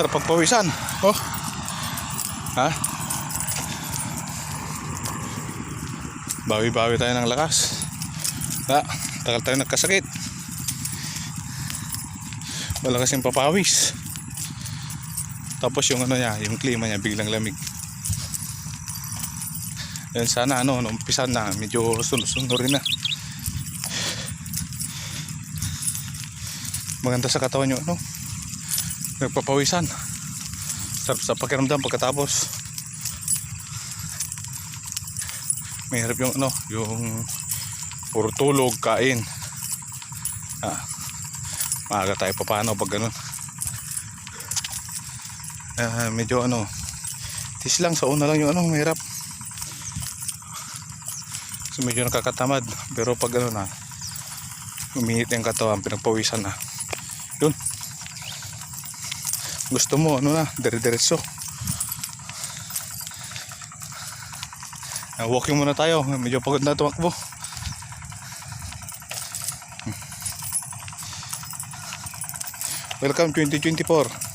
Sarap pagpawisan. Oh. Ha? Bawi-bawi tayo ng lakas. Ha? Tagal tayo nagkasakit. Malakas yung papawis. Tapos yung ano niya, yung klima niya biglang lamig. Yan sana ano, nung umpisa na, medyo sunod-sunod rin na. Maganda sa katawan yung ano, nagpapawisan. Sarap sa pakiramdam pagkatapos. Mahirap yung ano, yung puro tulog, kain. Ah, maaga tayo pa paano pag ganun. Ah, medyo ano, tis lang sa una lang yung ano, mahirap. So medyo nakakatamad, pero pag ano na, uminit yung katawan, pinagpawisan na. Yun. Gusto mo, ano na, dire-diretso. Ah, walking muna tayo, medyo pagod na tumakbo. Welcome 2024.